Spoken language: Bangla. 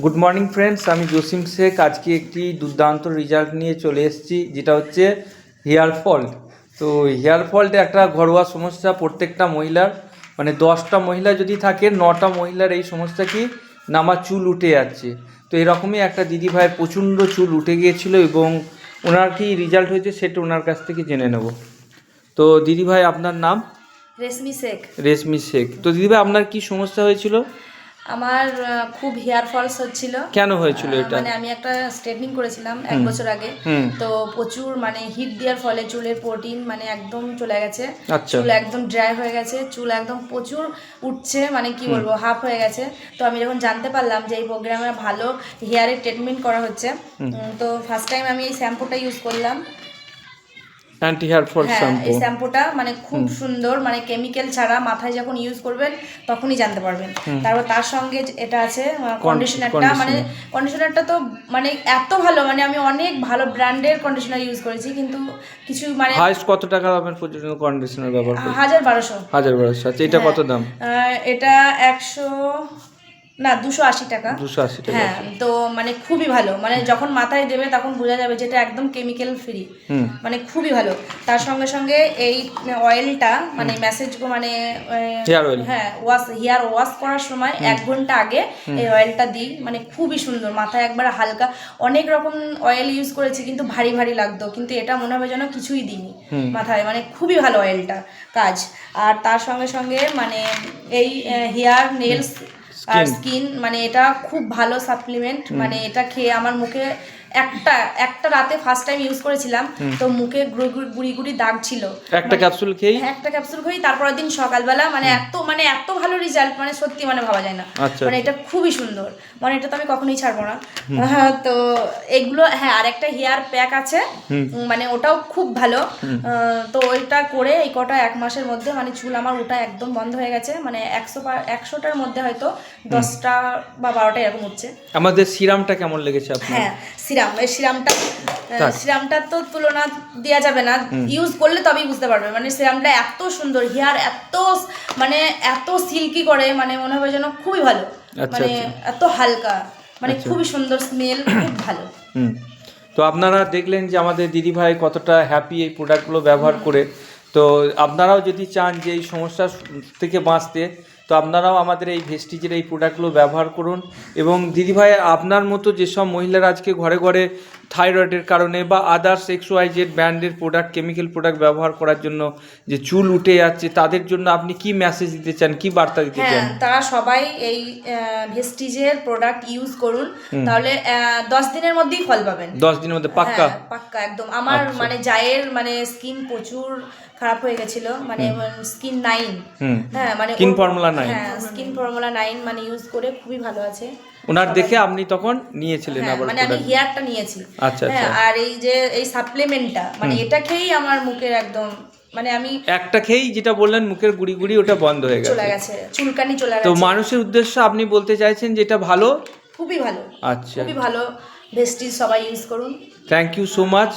গুড মর্নিং ফ্রেন্ডস আমি জসিম শেখ। আজকে একটি দুর্দান্ত রেজাল্ট নিয়ে চলে এসেছি যেটা হচ্ছে হেয়ার ফল তো হেয়ার ফলটা একটা ঘরোয়া সমস্যা প্রত্যেকটা মহিলার। মানে দশটা মহিলা যদি থাকে নটা মহিলার এই সমস্যা কি? না আমার চুল উঠে যাচ্ছে। তো এরকমই একটা দিদি ভাইয়ের প্রচণ্ড চুল উঠে গিয়েছিল এবং ওনার কি রেজাল্ট হয়েছে সেটা ওনার কাছ থেকে জেনে নেব। তো দিদি ভাই আপনার নাম? রেশমি শেখ। রেশমি শেখ। তো দিদি ভাই আপনার কি সমস্যা হয়েছিল? আমার খুব হেয়ার ফলস হচ্ছিল। কেন হয়েছিল এটা? মানে আমি একটা স্ট্রেটনিং করেছিলাম এক বছর আগে। তো প্রচুর মানে হিট দেওয়ার ফলে চুলের প্রোটিন মানে একদম চলে গেছে। আচ্ছা। চুল একদম ড্রাই হয়ে গেছে। চুল একদম প্রচুর উঠছে মানে কি বলব হাফ হয়ে গেছে। তো আমি যখন জানতে পারলাম যে এই প্রোগ্রামে ভালো হেয়ারের ট্রিটমেন্ট করা হচ্ছে তো ফার্স্ট টাইম আমি এই শ্যাম্পুটা ইউজ করলাম। অ্যান্টি হেয়ার ফল হ্যাঁ শ্যাম্পু এই শ্যাম্পুটা মানে খুব সুন্দর মানে কেমিক্যাল ছাড়া মাথায় যখন ইউজ করবেন তখনই জানতে পারবেন। তারপর তার সঙ্গে এটা আছে কন্ডিশনারটা মানে কন্ডিশনারটা তো মানে এত ভালো মানে আমি অনেক ভালো ব্র্যান্ডের কন্ডিশনার ইউজ করেছি কিন্তু কিছু মানে হাইস্ট কত টাকা দামের পর্যন্ত কন্ডিশনার ব্যবহার করি হাজার বারোশো। হাজার বারোশো। আচ্ছা এটা কত দাম? এটা একশো না দুশো আশি টাকা। দুশো আশি টাকা। হ্যাঁ তো মানে খুবই ভালো। মানে যখন মাথায় দেবে তখন বোঝা যাবে যেটা একদম কেমিক্যাল ফ্রি মানে খুবই ভালো। তার সঙ্গে সঙ্গে এই অয়েলটা মানে মেসেজ মানে হেয়ার অয়েল হ্যাঁ ওয়াশ হেয়ার ওয়াশ করার সময় এক ঘণ্টা আগে এই অয়েলটা দিই। মানে খুবই সুন্দর। মাথায় একবার হালকা অনেক রকম অয়েল ইউজ করেছি কিন্তু ভারী ভারী লাগতো। কিন্তু এটা মনে হবে যেন কিছুই দিইনি মাথায়। মানে খুবই ভালো অয়েলটা কাজ। আর তার সঙ্গে সঙ্গে মানে এই হেয়ার নেলস আর স্কিন মানে এটা খুব ভালো সাপ্লিমেন্ট মানে এটা খেয়ে আমার মুখে একটা একটা রাতে ফার্স্ট টাইম ইউজ করেছিলাম তো মুখে গুড়ি গুড়ি দাগ ছিল। একটা ক্যাপসুল খেয়েই? হ্যাঁ, একটা ক্যাপসুল খাই তারপরের দিন সকালবেলা মানে এত মানে এত ভালো রেজাল্ট মানে সত্যি মানে ভাবা যায় না। আচ্ছা। মানে এটা খুবই সুন্দর। মানে এটা তো আমি কখনোই ছাড়বো না। হ্যাঁ, তো এগুলো হ্যাঁ আর একটা হেয়ার প্যাক আছে মানে ওটাও খুব ভালো। তো ওইটা করে এই কটা এক মাসের মধ্যে মানে চুল আমার ওটা একদম বন্ধ হয়ে গেছে। মানে একশো একশোটার মধ্যে হয়তো দশটা বা বারোটা এরকম হচ্ছে আমাদের সিরামটা কেমন লেগেছে হ্যাঁ সিরাম এই সিরামটা তাক। সিরামটার তো তুলনা দেওয়া যাবে না। ইউজ করলে তবেই বুঝতে পারবে। মানে সিরামটা এত সুন্দর হেয়ার এত মানে এত সিল্কি করে মানে মনে হবে যেন খুবই ভালো। আচ্ছা, মানে এত হালকা মানে খুবই সুন্দর স্মেল খুব ভালো। তো আপনারা দেখলেন যে আমাদের দিদিভাই কতটা হ্যাপি এই প্রোডাক্টগুলো ব্যবহার করে। তো আপনারাও যদি চান যে এই সমস্যা থেকে বাঁচতে তো আপনারাও আমাদের এই ভেস্টিজের এই প্রোডাক্টগুলো ব্যবহার করুন। এবং দিদিভাই, আপনার মতো যেসব মহিলারা আজকে ঘরে ঘরে থাইরয়েডের কারণে বা আদার্স এক্স ওয়াই জেড ব্র্যান্ডের প্রোডাক্ট কেমিক্যাল প্রোডাক্ট ব্যবহার করার জন্য যে চুল উঠে যাচ্ছে তাদের জন্য আপনি কি মেসেজ দিতে চান কি বার্তা দিতে হ্যাঁ চান? তারা সবাই এই ভেস্টিজের প্রোডাক্ট ইউজ করুন। তাহলে দশ দিনের মধ্যেই ফল পাবেন। দশ দিনের মধ্যে পাক্কা? হ্যাঁ, পাক্কা একদম। আমার মানে জায়ের মানে স্কিন প্রচুর খারাপ হয়ে গেছিল মানে স্কিন নাইন হ্যাঁ মানে স্কিন ফর্মুলা 9 হ্যাঁ স্কিন ফর্মুলা নাইন মানে ইউজ করে খুবই ভালো আছে। ওনার দেখে আপনি তখন নিয়েছিলেন হ্যাঁ, আবার মানে আমি হেয়ারটা নিয়েছি আচ্ছা হ্যাঁ আচ্ছা। আর এই যে এই সাপ্লিমেন্টটা মানে এটা খেয়েই আমার মুখের একদম মানে আমি একটা খেয়েই যেটা বললেন মুখের গুড়ি গুড়ি ওটা বন্ধ হয়ে গেছে চলে গেছে। চুলকানি চলে গেছে। তো মানুষের উদ্দেশ্য আপনি বলতে চাইছেন যেটা ভালো? খুবই ভালো। আচ্ছা। খুবই ভালো ভেস্টিজ সবাই ইউজ করুন। Thank you so much